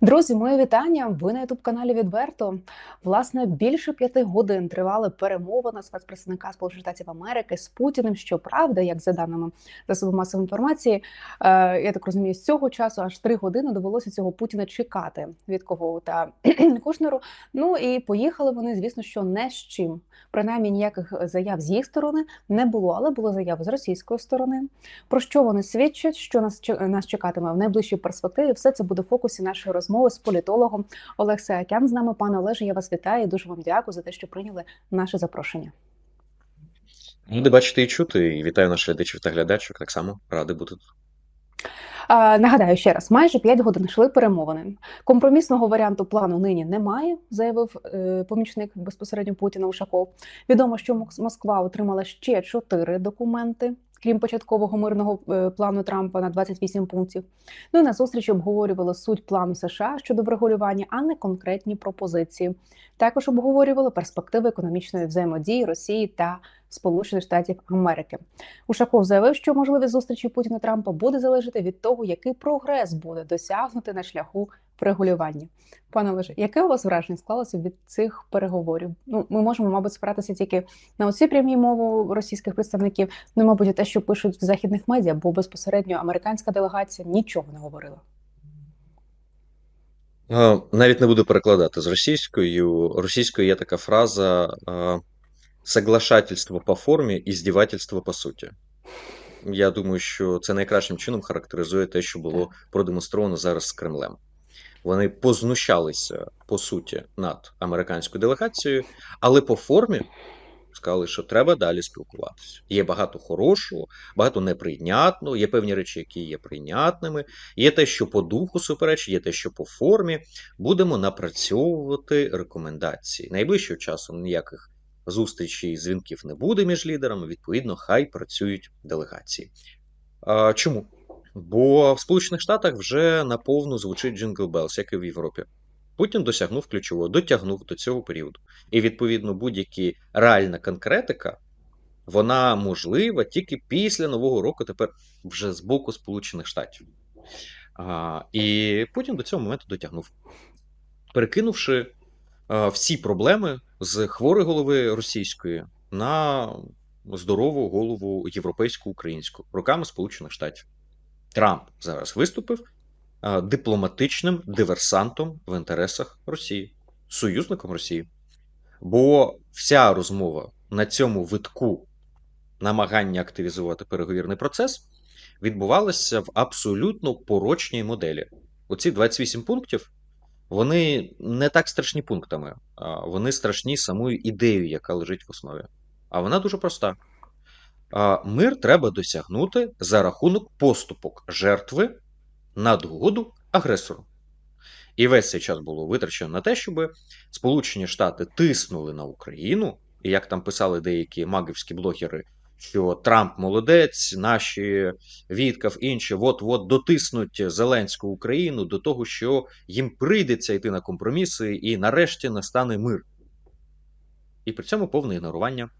Друзі, моє вітання. Ви на ютуб каналі Відверто. Власне, більше п'яти годин тривали перемовини спецпредставника Сполучених Штатів Америки з Путіним. Щоправда, як за даними засобів масової інформації, е, я так розумію, з цього часу аж три години довелося цього Путіна чекати від кого та Кушнеру. Ну і поїхали вони, звісно, що не з чим. Принаймні ніяких заяв з їх сторони не було, але були заяви з російської сторони. Про що вони свідчать? Що нас нас чекатиме в найближчій перспективі? Все це буде в фокусі нашої розмови з політологом Олег Саакян з нами. Пане Олеже, я вас вітаю. і Дуже вам дякую за те, що прийняли наше запрошення. Ради бачити і чути, і вітаю наших глядачів та глядачок. Так само радий бути тут. Нагадаю ще раз, майже 5 годин йшли перемовини. Компромісного варіанту плану нині немає, заявив е, помічник безпосередньо Путіна Ушаков. Відомо, що Москва отримала ще чотири документи. Крім початкового мирного е, плану Трампа на 28 пунктів. Ну і на зустрічі обговорювали суть плану США щодо врегулювання, а не конкретні пропозиції. Також обговорювали перспективи економічної взаємодії Росії та Сполучених Штатів Америки. Ушаков заявив, що можливість зустрічі Путіна Трампа буде залежати від того, який прогрес буде досягнути на шляху врегулювання. Пане Олеже, яке у вас враження склалося від цих переговорів? Ну, ми можемо, мабуть, спиратися тільки на оці прямі мову російських представників, ну, мабуть, і те, що пишуть в західних медіа, бо безпосередньо американська делегація нічого не говорила. Е, Навіть не буду перекладати з російською. Російською є така фраза е, соглашательство по формі і здівательство по суті. Я думаю, що це найкращим чином характеризує те, що було продемонстровано зараз з Кремлем. Вони познущалися по суті над американською делегацією, але по формі сказали, що треба далі спілкуватися. Є багато хорошого, багато неприйнятного, є певні речі, які є прийнятними, є те, що по духу суперечить, є те, що по формі. Будемо напрацьовувати рекомендації. Найближчим часом ніяких зустрічей і дзвінків не буде між лідерами. Відповідно, хай працюють делегації. А, чому? Бо в Сполучених Штатах вже наповну звучить Джингл Белс, як і в Європі. Путін досягнув ключового, дотягнув до цього періоду. І відповідно будь-які реальна конкретика, вона можлива тільки після Нового року, тепер вже з боку Сполучених Штатів. А, і Путін до цього моменту дотягнув, перекинувши всі проблеми з хворої голови російської на здорову голову європейську українську руками Сполучених Штатів. Трамп зараз виступив дипломатичним диверсантом в інтересах Росії, союзником Росії. Бо вся розмова на цьому витку намагання активізувати переговірний процес відбувалася в абсолютно порочній моделі. Оці 28 пунктів вони не так страшні пунктами, вони страшні самою ідеєю, яка лежить в основі. А вона дуже проста. Мир треба досягнути за рахунок поступок жертви на догоду агресору. І весь цей час було витрачено на те, щоб Сполучені Штати тиснули на Україну, і як там писали деякі магівські блогери, що Трамп молодець, наші Віткав, інші, от-от дотиснуть Зеленську Україну до того, що їм прийдеться йти на компроміси, і нарешті настане мир. І при цьому повне ігнорування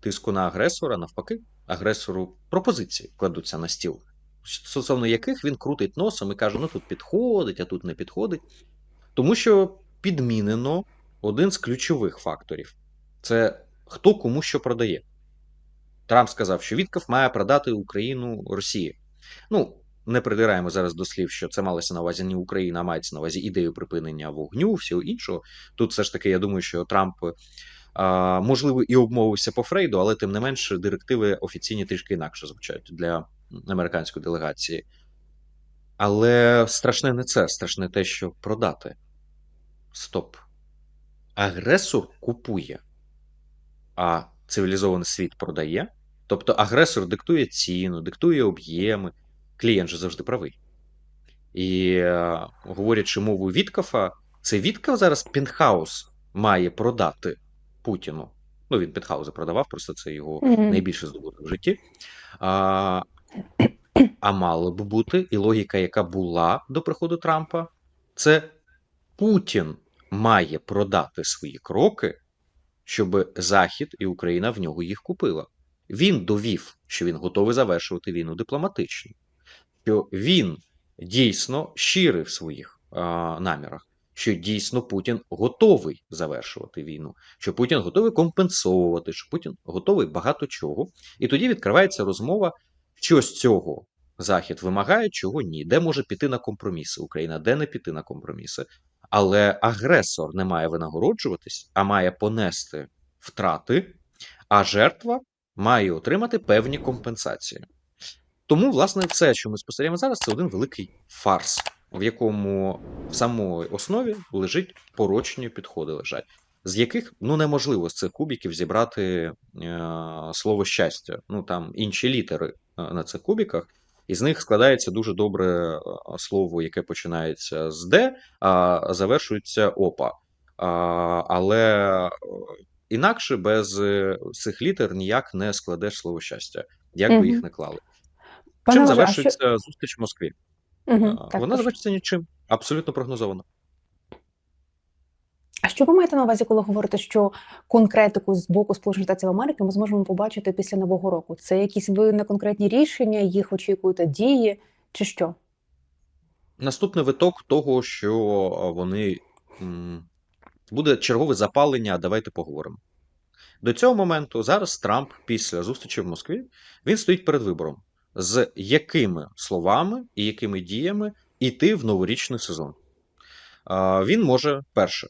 тиску на агресора, навпаки, агресору пропозиції кладуться на стіл, стосовно яких він крутить носом і каже: ну тут підходить, а тут не підходить. Тому що підмінено один з ключових факторів це хто кому що продає. Трамп сказав, що Вітков має продати Україну Росії. Ну, не придираємо зараз до слів, що це малося на увазі не Україна, а мається на увазі ідею припинення вогню, всього іншого. Тут все ж таки, я думаю, що Трамп, можливо, і обмовився по Фрейду, але тим не менше директиви офіційні трішки інакше звучать для американської делегації. Але страшне не це, страшне те, що продати. Стоп. Агресор купує, а цивілізований світ продає. Тобто агресор диктує ціну, диктує об'єми. Клієнт же завжди правий. І е, говорячи мовою Віткафа, це Віткаф зараз Пінхаус має продати Путіну. Ну, він Пінхаузи продавав, просто це його Мгм. найбільше здобуток в житті. А, а мало б бути, і логіка, яка була до приходу Трампа, це Путін має продати свої кроки, щоб Захід і Україна в нього їх купила. Він довів, що він готовий завершувати війну дипломатично, що він дійсно щирий в своїх намірах, що дійсно Путін готовий завершувати війну, що Путін готовий компенсовувати, що Путін готовий багато чого. І тоді відкривається розмова, що з цього Захід вимагає, чого ні, де може піти на компроміси Україна, де не піти на компроміси. Але агресор не має винагороджуватись, а має понести втрати, а жертва має отримати певні компенсації. Тому, власне, все, що ми спостерігаємо зараз, це один великий фарс, в якому в самої основі лежить порочні підходи лежать, з яких ну неможливо з цих кубіків зібрати е, слово щастя. Ну там інші літери е, на цих кубіках, і з них складається дуже добре е, слово, яке починається з Д, а завершується ОПА. А, але е, інакше без е, цих літер ніяк не складеш слово щастя, як би Мгм. їх не клали. Пане Чим а що- завершується зустріч в Москві? Так, Вона завершиться нічим, абсолютно прогнозовано. А що ви маєте на увазі, коли говорите, що конкретику з боку Сполучених Штатів Америки ми зможемо побачити після нового року? Це якісь ви на конкретні рішення, їх очікуєте дії, чи що? Наступний виток того, що вони буде чергове запалення. Давайте поговоримо. До цього моменту зараз Трамп після зустрічі в Москві він стоїть перед вибором, з якими словами і якими діями йти в новорічний сезон. Він може перше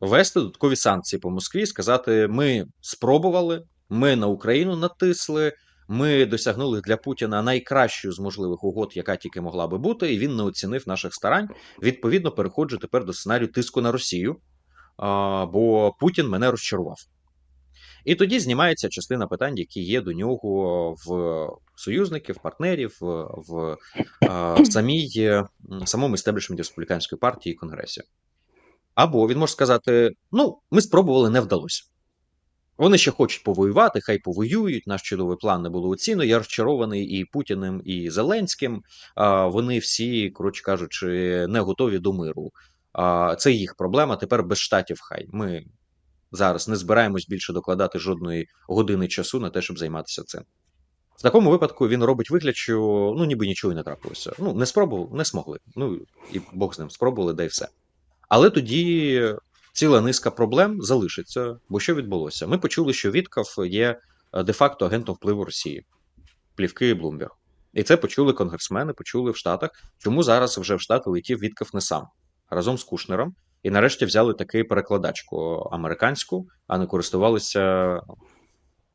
ввести додаткові санкції по Москві, сказати: ми спробували, ми на Україну натисли. Ми досягнули для Путіна найкращої з можливих угод, яка тільки могла би бути, і він не оцінив наших старань. Відповідно, переходжу тепер до сценарію тиску на Росію, бо Путін мене розчарував. І тоді знімається частина питань, які є до нього в союзників, партнерів, в а, самій самому істеблішменті республіканської партії і конгресі. Або він може сказати: ну, ми спробували, не вдалося. Вони ще хочуть повоювати, хай повоюють. Наш чудовий план не було оцінено. Я розчарований і Путіним, і Зеленським. Вони всі, коротше кажучи, не готові до миру. Це їх проблема. Тепер без штатів хай. Ми зараз не збираємось більше докладати жодної години часу на те, щоб займатися цим. В такому випадку він робить вигляд, що ну ніби нічого і не трапилося. Ну, не спробували, не змогли. Ну і Бог з ним спробували, да й все. Але тоді ціла низка проблем залишиться. Бо що відбулося? Ми почули, що Віткав є е, де-факто агентом впливу Росії, плівки і Блумберг. І це почули конгресмени, почули в Штатах. Чому зараз вже в Штати летів Віткав не сам разом з Кушнером. І нарешті взяли таки перекладачку американську, а не користувалися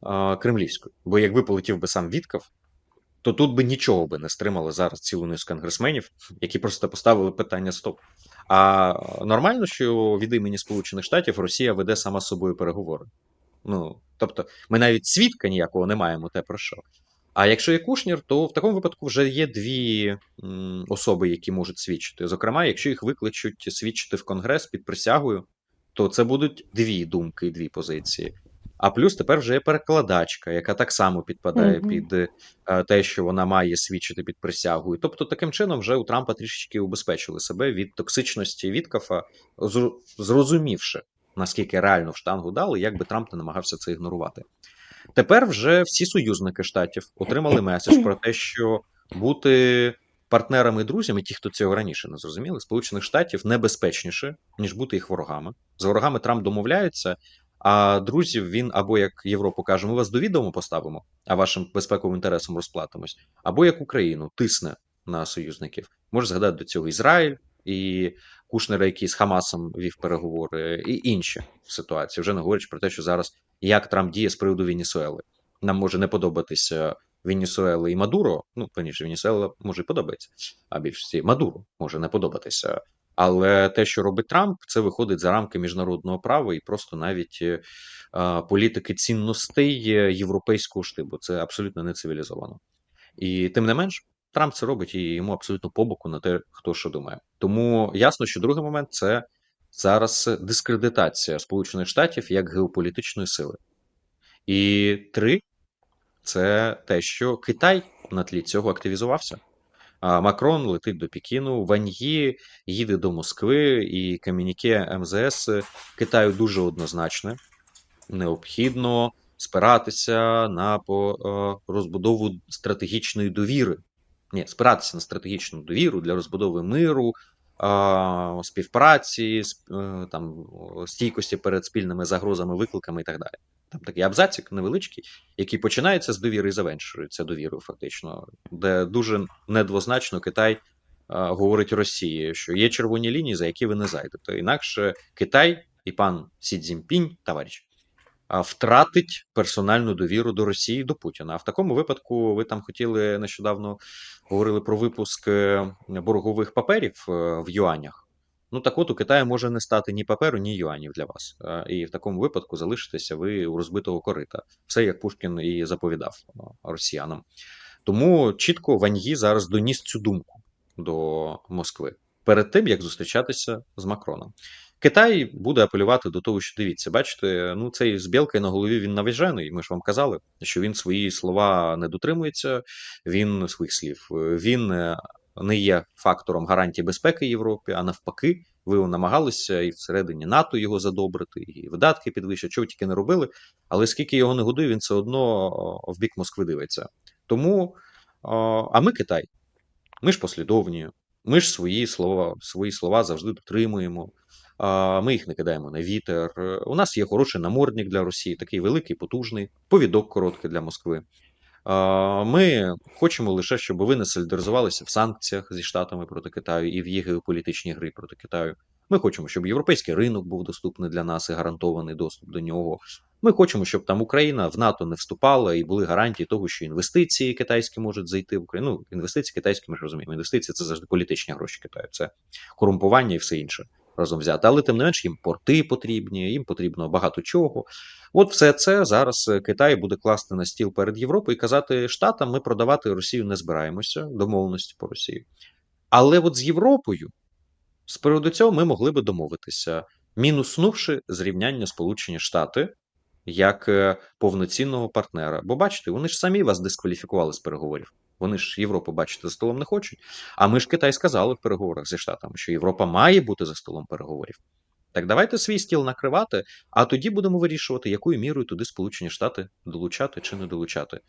а, кремлівською. Бо якби полетів би сам Віткав, то тут би нічого би не стримали зараз цілу низку конгресменів, які просто поставили питання стоп. А нормально, що від імені Сполучених Штатів Росія веде сама з собою переговори. Ну, тобто, ми навіть свідка ніякого не маємо те про що. А якщо є Кушнір, то в такому випадку вже є дві особи, які можуть свідчити. Зокрема, якщо їх викличуть свідчити в Конгрес під присягою, то це будуть дві думки, дві позиції. А плюс тепер вже є перекладачка, яка так само підпадає Мгм. під е, те, що вона має свідчити під присягою. Тобто, таким чином, вже у Трампа трішечки убезпечили себе від токсичності Віткафа, зр- зрозумівши, наскільки реально в штангу дали, як би Трамп не намагався це ігнорувати. Тепер вже всі союзники штатів отримали меседж про те, що бути партнерами і друзями, ті, хто цього раніше не зрозуміли, Сполучених Штатів небезпечніше, ніж бути їх ворогами. З ворогами Трамп домовляється, а друзів він або як Європу каже, ми вас до відомо поставимо, а вашим безпековим інтересам розплатимось, або як Україну тисне на союзників. Може згадати до цього Ізраїль і Кушнера, який з Хамасом вів переговори, і інші ситуації. Вже не говорячи про те, що зараз як Трамп діє з приводу Венесуели. Нам може не подобатися Венесуела і Мадуро. Ну, певніше, Венесуела може і подобається, а більшості Мадуро може не подобатися. Але те, що робить Трамп, це виходить за рамки міжнародного права і просто навіть е, політики цінностей європейського штибу. Це абсолютно не цивілізовано. І тим не менш, Трамп це робить і йому абсолютно по боку на те, хто що думає. Тому ясно, що другий момент це зараз дискредитація Сполучених Штатів як геополітичної сили. І три це те, що Китай на тлі цього активізувався. А Макрон летить до Пекіну, Ваньї їде до Москви, і комюніке МЗС Китаю дуже однозначне. Необхідно спиратися на е, розбудову стратегічної довіри. Ні, спиратися на стратегічну довіру для розбудови миру, співпраці, сп- е, там, стійкості перед спільними загрозами, викликами і так далі. Там такий абзацик невеличкий, який починається з довіри і завершується довірою, фактично, де дуже недвозначно Китай а, говорить Росії, що є червоні лінії, за які ви не зайдете. Інакше Китай і пан Сі Цзіньпінь, товариш, втратить персональну довіру до Росії до Путіна. А в такому випадку ви там хотіли нещодавно говорили про випуск е, боргових паперів е, в юанях. Ну так от у Китаї може не стати ні паперу, ні юанів для вас. Е, І в такому випадку залишитеся ви у розбитого корита. Все як Пушкін і заповідав росіянам. Тому чітко Ваньї зараз доніс цю думку до Москви перед тим, як зустрічатися з Макроном. Китай буде апелювати до того, що дивіться, бачите, ну цей з білкою на голові він навіжений. Ми ж вам казали, що він свої слова не дотримується, він своїх слів. Він е, не є фактором гарантії безпеки Європі, а навпаки, ви намагалися і всередині НАТО його задобрити, і видатки підвищити, чого тільки не робили. Але скільки його не годує, він все одно в бік Москви дивиться. Тому, а ми Китай, ми ж послідовні, ми ж свої слова, свої слова завжди дотримуємо. Ми їх не кидаємо на вітер. У нас є хороший намордник для Росії, такий великий, потужний, повідок короткий для Москви. Ми хочемо лише, щоб ви не солідаризувалися в санкціях зі Штатами проти Китаю і в їх геополітичній грі проти Китаю. Ми хочемо, щоб європейський ринок був доступний для нас і гарантований доступ до нього. Ми хочемо, щоб там Україна в НАТО не вступала і були гарантії того, що інвестиції китайські можуть зайти в Україну. Ну, інвестиції китайські, ми ж розуміємо. Інвестиції це завжди політичні гроші Китаю, це корумпування і все інше разом взяти. Але тим не менш, їм порти потрібні, їм потрібно багато чого. От все це зараз е, Китай буде класти на стіл перед Європою і казати Штатам, ми продавати Росію не збираємося, домовленості по Росії. Але от з Європою, з приводу цього, ми могли би домовитися, мінуснувши зрівняння Сполучені Штати як е, повноцінного партнера. Бо бачите, вони ж самі вас дискваліфікували з переговорів. Вони ж Європу бачити за столом не хочуть. А ми ж Китай сказали в переговорах зі Штатами, що Європа має бути за столом переговорів. Так давайте свій стіл накривати, а тоді будемо вирішувати, якою мірою туди Сполучені Штати долучати чи не долучати.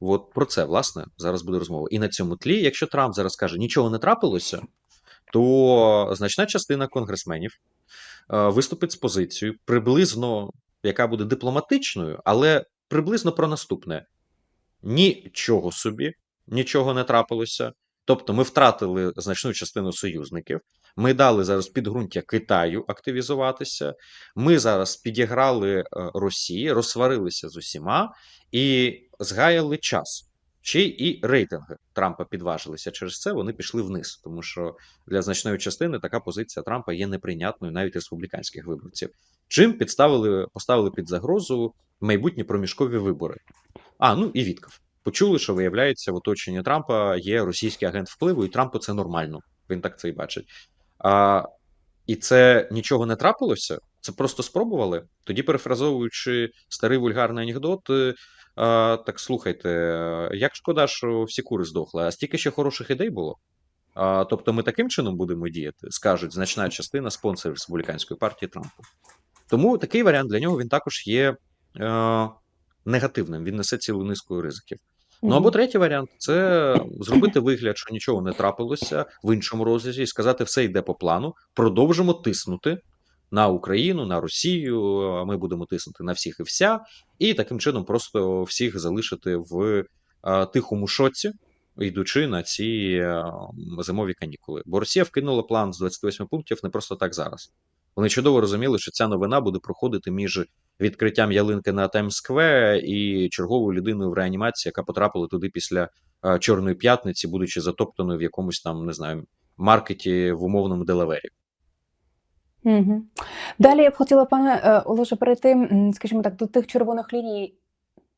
От про це, власне, зараз буде розмова. І на цьому тлі, якщо Трамп зараз каже, нічого не трапилося, то значна частина конгресменів е, виступить з позицією, приблизно, яка буде дипломатичною, але приблизно про наступне: нічого собі, нічого не трапилося. Тобто ми втратили значну частину союзників. Ми дали зараз підґрунтя Китаю активізуватися. Ми зараз підіграли е, Росії, розсварилися з усіма і згаяли час. Ще і рейтинги Трампа підважилися через це. Вони пішли вниз, тому що для значної частини така позиція Трампа є неприйнятною навіть республіканських виборців. Чим підставили поставили під загрозу майбутні проміжкові вибори? А ну і Вітков. Почули, що виявляється, в оточенні Трампа є російський агент впливу, і Трампу це нормально. Він так це і бачить. А, І це нічого не трапилося. Це просто спробували. Тоді, перефразовуючи старий вульгарний анекдот, е, а, так слухайте, е, як шкода, що всі кури здохли, а стільки ще хороших ідей було. А, Тобто ми таким чином будемо діяти, скажуть значна частина спонсорів республіканської партії Трампу. Тому такий варіант для нього він також є е, негативним. Він несе цілу низку ризиків. Ну або третій варіант це зробити вигляд, що нічого не трапилося в іншому розрізі, і сказати, все йде по плану. Продовжимо тиснути на Україну, на Росію. а Ми будемо тиснути на всіх і вся, і таким чином просто всіх залишити в тихому шоці, йдучи на ці зимові канікули. Бо Росія вкинула план з 28 пунктів не просто так зараз. Вони чудово розуміли, що ця новина буде проходити між відкриттям ялинки на Таймс-сквер і черговою людиною в реанімації, яка потрапила туди після е, Чорної п'ятниці, будучи затоптаною в якомусь там, не знаю, маркеті в умовному Делавері. Угу. Далі я б хотіла, пане е, Олеже, перейти, скажімо так, до тих червоних ліній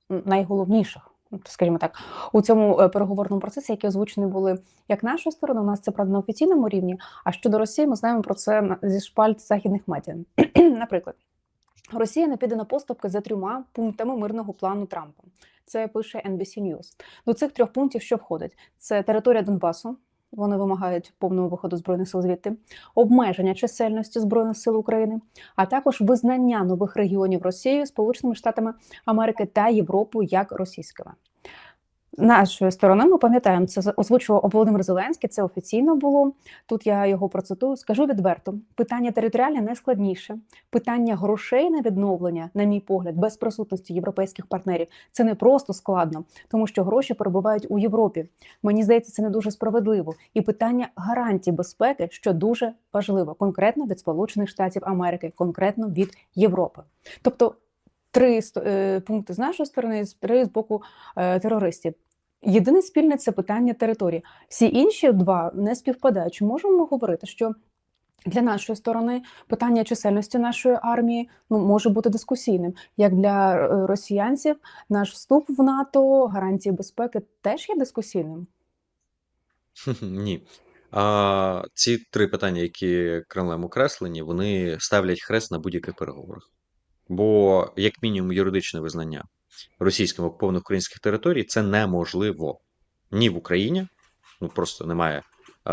найголовніших, скажімо так, у цьому е, переговорному процесі, які озвучені були як нашою стороною, у нас це правда на офіційному рівні. А щодо Росії, ми знаємо про це зі шпальт західних медіа. Наприклад, Росія не піде на поступки за трьома пунктами мирного плану Трампа. Це пише NBC News. До цих трьох пунктів, що входить, це територія Донбасу. Вони вимагають повного виходу збройних сил звідти, обмеження чисельності збройних сил України, а також визнання нових регіонів Росії Сполученими Штатами Америки та Європою як російськими. Нашої сторони ми пам'ятаємо, це озвучував Володимир Зеленський. Це офіційно було. Тут я його процитую. Скажу відверто: питання територіальне найскладніше. Питання грошей на відновлення, на мій погляд, без присутності європейських партнерів, це не просто складно, тому що гроші перебувають у Європі. Мені здається, це не дуже справедливо. І питання гарантій безпеки, що дуже важливо, конкретно від Сполучених Штатів Америки, конкретно від Європи. Тобто. Три е, пункти з нашої сторони, три з боку е, терористів. Єдине спільне це питання території. Всі інші два не співпадають. Чи можемо ми говорити, що для нашої сторони питання чисельності нашої армії ну, може бути дискусійним. Як для е, росіянців, наш вступ в НАТО, гарантії безпеки теж є дискусійним. Ні. А, ці три питання, які Кремлем окреслені, вони ставлять хрест на будь-яких переговорах. Бо, як мінімум, юридичне визнання російським окупованих українських територій це неможливо ні в Україні, ну просто немає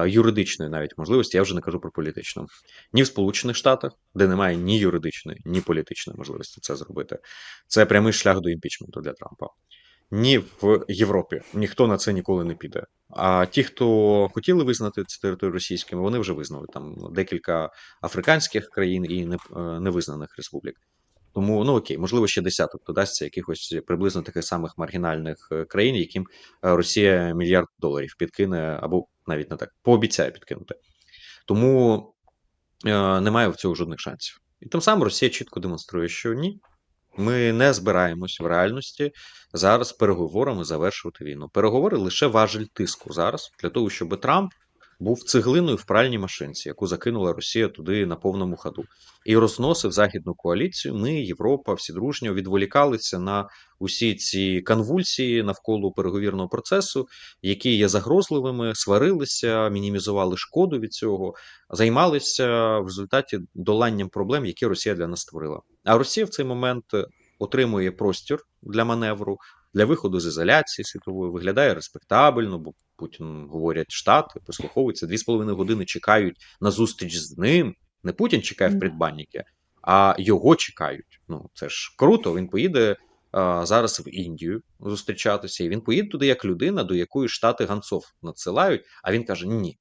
юридичної навіть можливості, я вже не кажу про політичну, ні в Сполучених Штатах, де немає ні юридичної, ні політичної можливості це зробити. Це прямий шлях до імпічменту для Трампа. Ні в Європі ніхто на це ніколи не піде. А ті, хто хотіли визнати ці території російськими, вони вже визнали там декілька африканських країн і е, невизнаних республік. Тому ну окей, можливо, ще десяток додасться якихось приблизно таких самих маргінальних е, країн, яким е, Росія мільярд доларів підкине, або навіть не так пообіцяє підкинути. Тому е, немає в цього жодних шансів. І тим самим Росія чітко демонструє, що ні, ми не збираємось в реальності зараз переговорами завершувати війну. Переговори лише важель тиску зараз для того, щоб Трамп був цеглиною в пральній машинці, яку закинула Росія туди на повному ходу, і розносив західну коаліцію. Ми, Європа, всі дружньо відволікалися на усі ці конвульсії навколо переговірного процесу, які є загрозливими, сварилися, мінімізували шкоду від цього, займалися в результаті доланням проблем, які Росія для нас створила. А Росія в цей момент е, отримує простір для маневру, для виходу з ізоляції світової, виглядає респектабельно, бо Путін говорять штати, прислуховуються дві з половиною години чекають на зустріч з ним. Не Путін чекає в Мгм. предбанніки, а його чекають. Ну це ж круто. Він поїде а, зараз в Індію зустрічатися, і він поїде туди як людина, до якої штати ганцов надсилають. А він каже: Ні.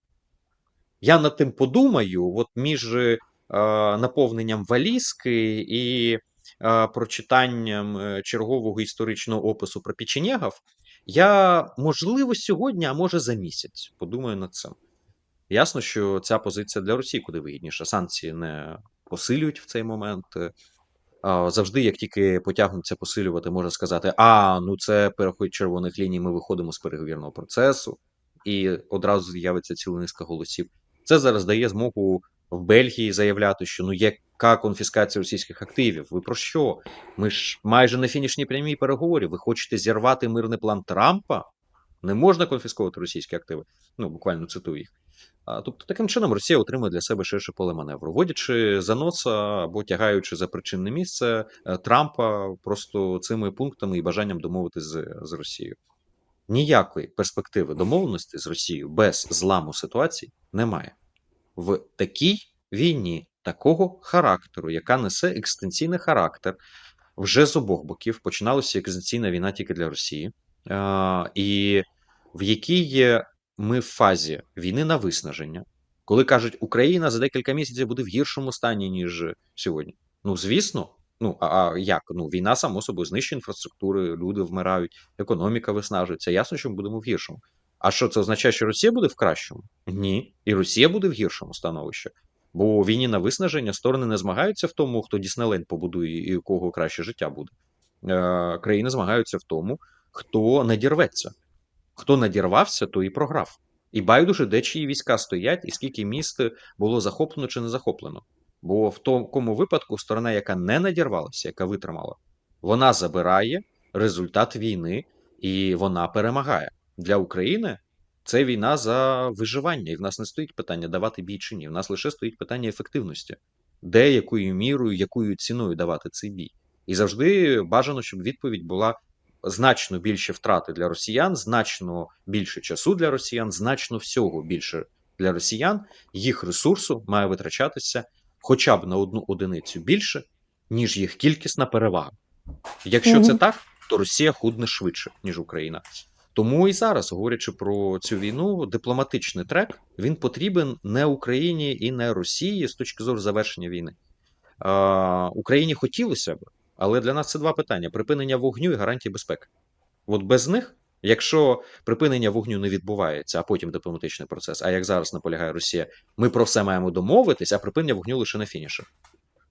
Я над тим подумаю, от між е, наповненням валізки і е, прочитанням е, чергового історичного опису про печенєгів, я можливо сьогодні, а може за місяць подумаю над цим. Ясно, що ця позиція для Росії куди вигідніша. Санкції не посилюють в цей момент. Завжди, як тільки потягнуться посилювати, можна сказати: а ну це переход червоних ліній, ми виходимо з переговірного процесу, і одразу з'явиться ціла низка голосів. Це зараз дає змогу в Бельгії заявляти, що ну яка конфіскація російських активів? Ви про що? Ми ж майже на фінішній прямій переговорів. Ви хочете зірвати мирний план Трампа? Не можна конфісковувати російські активи. Ну буквально цитую їх. А, Тобто, таким чином Росія отримує для себе ширше поле маневру, вводячи за носа або тягаючи за причинне місце е, Трампа просто цими пунктами і бажанням домовитись з, з Росією. Ніякої перспективи домовленості з Росією без зламу ситуації немає. В такій війні такого характеру, яка несе екстенційний характер, вже з обох боків починалася екзистенційна війна тільки для Росії, і в якій ми в фазі війни на виснаження, коли кажуть, Україна за декілька місяців буде в гіршому стані, ніж сьогодні. Ну, звісно, ну а, а як? Ну, війна, само собою, знищує інфраструктури, люди вмирають, економіка виснажується. Ясно, що ми будемо в гіршому. А що це означає, що Росія буде в кращому? Ні. І Росія буде в гіршому становищі. Бо у війні на виснаження сторони не змагаються в тому, хто Діснейленд побудує і у кого краще життя буде. Е, країни змагаються в тому, хто надірветься. Хто надірвався, то і програв. І байдуже, де чиї війська стоять, і скільки міст було захоплено чи не захоплено. Бо в такому випадку сторона, яка не надірвалася, яка витримала, вона забирає результат війни і вона перемагає. Для України це війна за виживання, і в нас не стоїть питання давати бій чи ні. В нас лише стоїть питання ефективності, де якою мірою, якою ціною давати цей бій. І завжди бажано, щоб відповідь була значно більше втрати для росіян, значно більше часу для росіян, значно всього більше для росіян. Їх ресурсу має витрачатися хоча б на одну одиницю більше, ніж їх кількісна перевага. Якщо це так, то Росія худне швидше, ніж Україна. Тому і зараз, говорячи про цю війну, дипломатичний трек він потрібен не Україні і не Росії з точки зору завершення війни. А, Україні хотілося б, але для нас це два питання: припинення вогню і гарантії безпеки. От без них, якщо припинення вогню не відбувається, а потім дипломатичний процес, а як зараз наполягає Росія, ми про все маємо домовитись, а припинення вогню лише на фініші,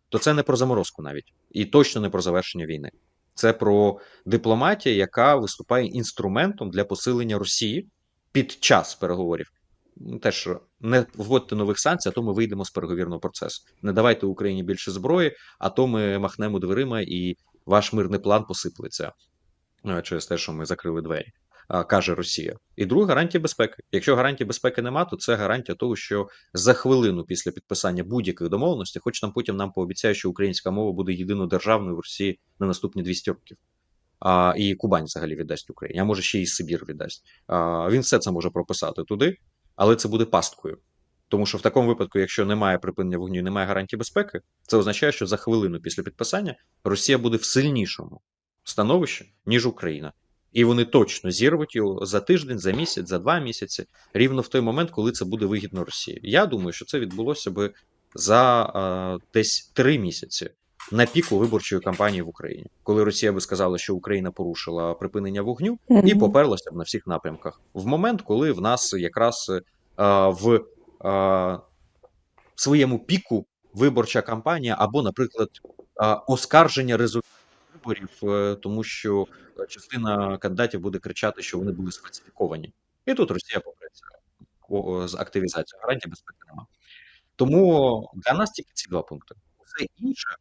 то це не про заморозку навіть, і точно не про завершення війни. Це про дипломатію, яка виступає інструментом для посилення Росії під час переговорів. Теж Те, що не вводьте нових санкцій, а то ми вийдемо з переговірного процесу. Не давайте Україні більше зброї, а то ми махнемо дверима і ваш мирний план посиплеться е, через те, що ми закрили двері, каже Росія. І друга гарантія безпеки. Якщо гарантії безпеки нема, то це гарантія того, що за хвилину після підписання будь-яких домовленостей, хоч там потім нам пообіцяють, що українська мова буде єдинодержавною в Росії на наступні 200 років. А, і Кубань взагалі віддасть Україні, а може ще і Сибір віддасть. А, він все це може прописати туди, але це буде пасткою. Тому що в такому випадку, якщо немає припинення вогню, немає гарантії безпеки, це означає, що за хвилину після підписання Росія буде в сильнішому становищі, ніж Україна. І вони точно зірвуть його за тиждень, за місяць, за два місяці, рівно в той момент, коли це буде вигідно Росії. Я думаю, що це відбулося би за а, десь три місяці на піку виборчої кампанії в Україні, коли Росія би сказала, що Україна порушила припинення вогню, і поперлася б на всіх напрямках. В момент, коли в нас якраз а, в а, своєму піку виборча кампанія, або, наприклад, а, оскарження результатів виборів, е, тому що частина кандидатів буде кричати, що вони були сфальсифіковані. І тут Росія о, з активізацією гарантій безпеки нема. Тому для нас тільки ці два пункти. Все інше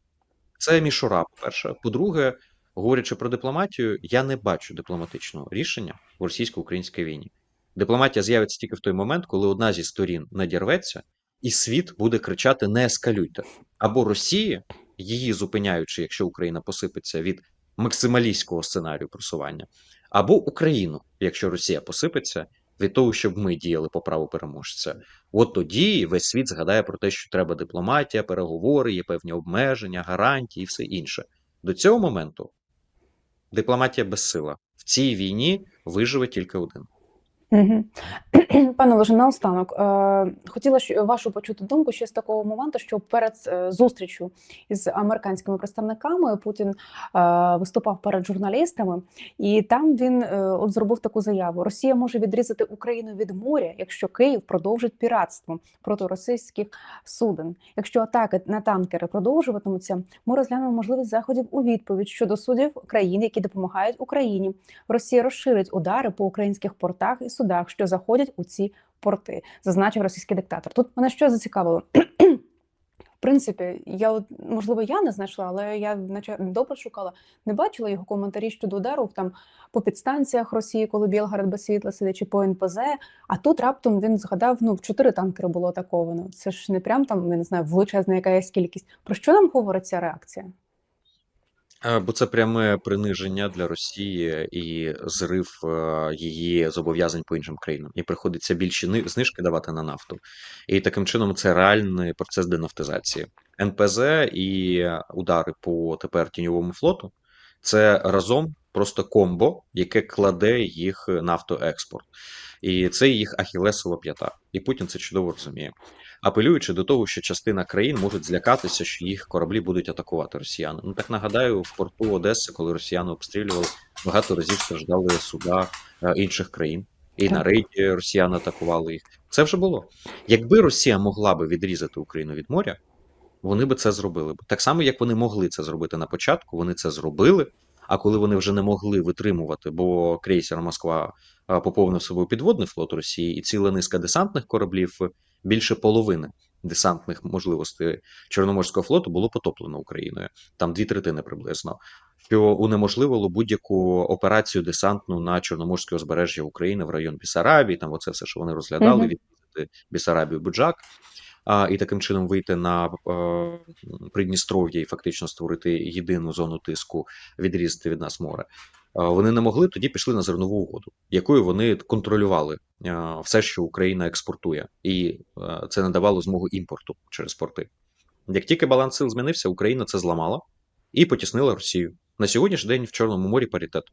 це мішура, по-перше. По-друге, говорячи про дипломатію, я не бачу дипломатичного рішення в російсько-українській війні. Дипломатія з'явиться тільки в той момент, коли одна зі сторін надірветься, і світ буде кричати: не ескалюйте. Або Росії, її зупиняючи, якщо Україна посипеться від максималістського сценарію просування, або Україну, якщо Росія посипеться від того, щоб ми діяли по праву переможця. От тоді весь світ згадає про те, що треба дипломатія, переговори, є певні обмеження, гарантії і все інше. До цього моменту дипломатія безсила. В цій війні виживе тільки один. Угу. Пане Олеже, наостанок е, хотіла вашу почути думку ще з такого моменту, що перед е, зустрічю із американськими представниками Путін е, виступав перед журналістами, і там він от зробив таку заяву: Росія може відрізати Україну від моря, якщо Київ продовжить піратство проти російських суден. Якщо атаки на танкери продовжуватимуться, ми розглянемо можливість заходів у відповідь щодо судів країн, які допомагають Україні. Росія розширить удари по українських портах і судах, що заходять у ці порти, зазначив російський диктатор. Тут мене що зацікавило. В принципі, я можливо я не знайшла, але я наче добре шукала. Не бачила його коментарі щодо удару там по підстанціях Росії, коли Білгород без світла сидить, чи по НПЗ. А тут раптом він згадав: ну чотири танкери було атаковано. Це ж не прям там я не знаю, величезна якась кількість. Про що нам говорить ця реакція? Е, Бо це пряме приниження для Росії і зрив е, її зобов'язань по іншим країнам. І приходиться більші ни- знижки давати на нафту. І таким чином це реальний процес денафтизації. НПЗ і удари по тепер тіньовому флоту це разом просто комбо, яке кладе їх нафтоекспорт. І це їх ахілесова п'ята. І Путін це чудово розуміє. Апелюючи до того, що частина країн можуть злякатися, що їх кораблі будуть атакувати росіяни. Ну так нагадаю, в порту Одеси, коли росіяни обстрілювали, багато разів страждали суда е, інших країн. І на рейді росіяни атакували їх. Це вже було. Якби Росія могла би відрізати Україну від моря, вони би це зробили. Так само, як вони могли це зробити на початку, вони це зробили. А коли вони вже не могли витримувати, бо крейсер Москва поповнив собою підводний флот Росії і ціла низка десантних кораблів, більше половини десантних можливостей Чорноморського флоту було потоплено Україною, там дві третини приблизно, що унеможливило будь-яку операцію десантну на Чорноморське узбережжя України в район Бісарабії, там оце все, що вони розглядали, Мгм. відрізати Бісарабію Буджак. А, і таким чином вийти на е, Придністров'я і фактично створити єдину зону тиску, відрізати від нас море. Вони не могли, тоді пішли на зернову угоду, якою вони контролювали е, все, що Україна експортує, і е, це надавало змогу імпорту через порти. Як тільки баланс сил змінився, Україна це зламала і потіснила Росію. На сьогоднішній день в Чорному морі паритет.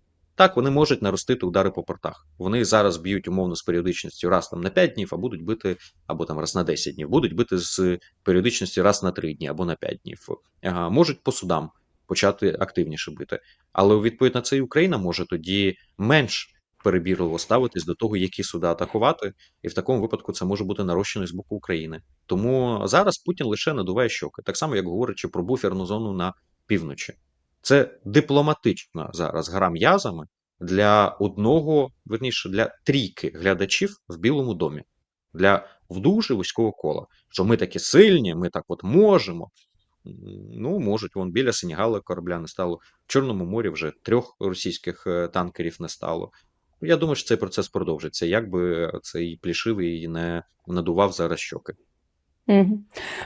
Так, вони можуть наростити удари по портах. Вони зараз б'ють умовно з періодичністю раз там на 5 днів, а будуть бити або там раз на 10 днів, будуть бити з періодичністю раз на 3 дні або на 5 днів. Ага, можуть по судам почати активніше бити. Але у відповідь на це і Україна може тоді менш перебірливо ставитись до того, які суда атакувати, і в такому випадку це може бути нарощено з боку України. Тому зараз Путін лише надуває щоки, так само як говорячи про буферну зону на півночі. Це дипломатична зараз гра м'язами для одного, верніше, для трійки глядачів в Білому домі, для вдуже вузького кола. Що ми такі сильні, ми так от можемо. Ну, можуть, вон біля Сенігала корабля не стало. В Чорному морі вже трьох російських е, танкерів не стало. Я думаю, що цей процес продовжиться, як би цей плішивий не надував зараз щоки.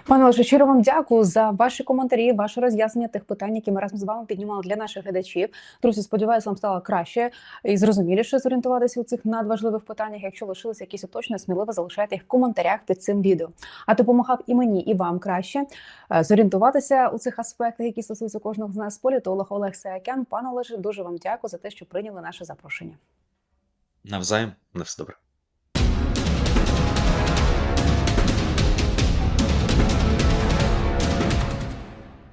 Пане Олеже, щиро вам дякую за ваші коментарі, ваше роз'яснення тих питань, які ми разом з вами піднімали для наших глядачів. Друзі, сподіваюся, вам стало краще і зрозуміліше зорієнтуватися у цих надважливих питаннях. Якщо лишилися якісь уточнення, сміливо залишайте їх в коментарях під цим відео. А допомагав і мені, і вам краще е, зорієнтуватися у цих аспектах, які стосуються кожного з нас. Політолог Олег Саакян. Пане Олеже, дуже вам дякую за те, що прийняли наше запрошення. Навзаєм, на все добре.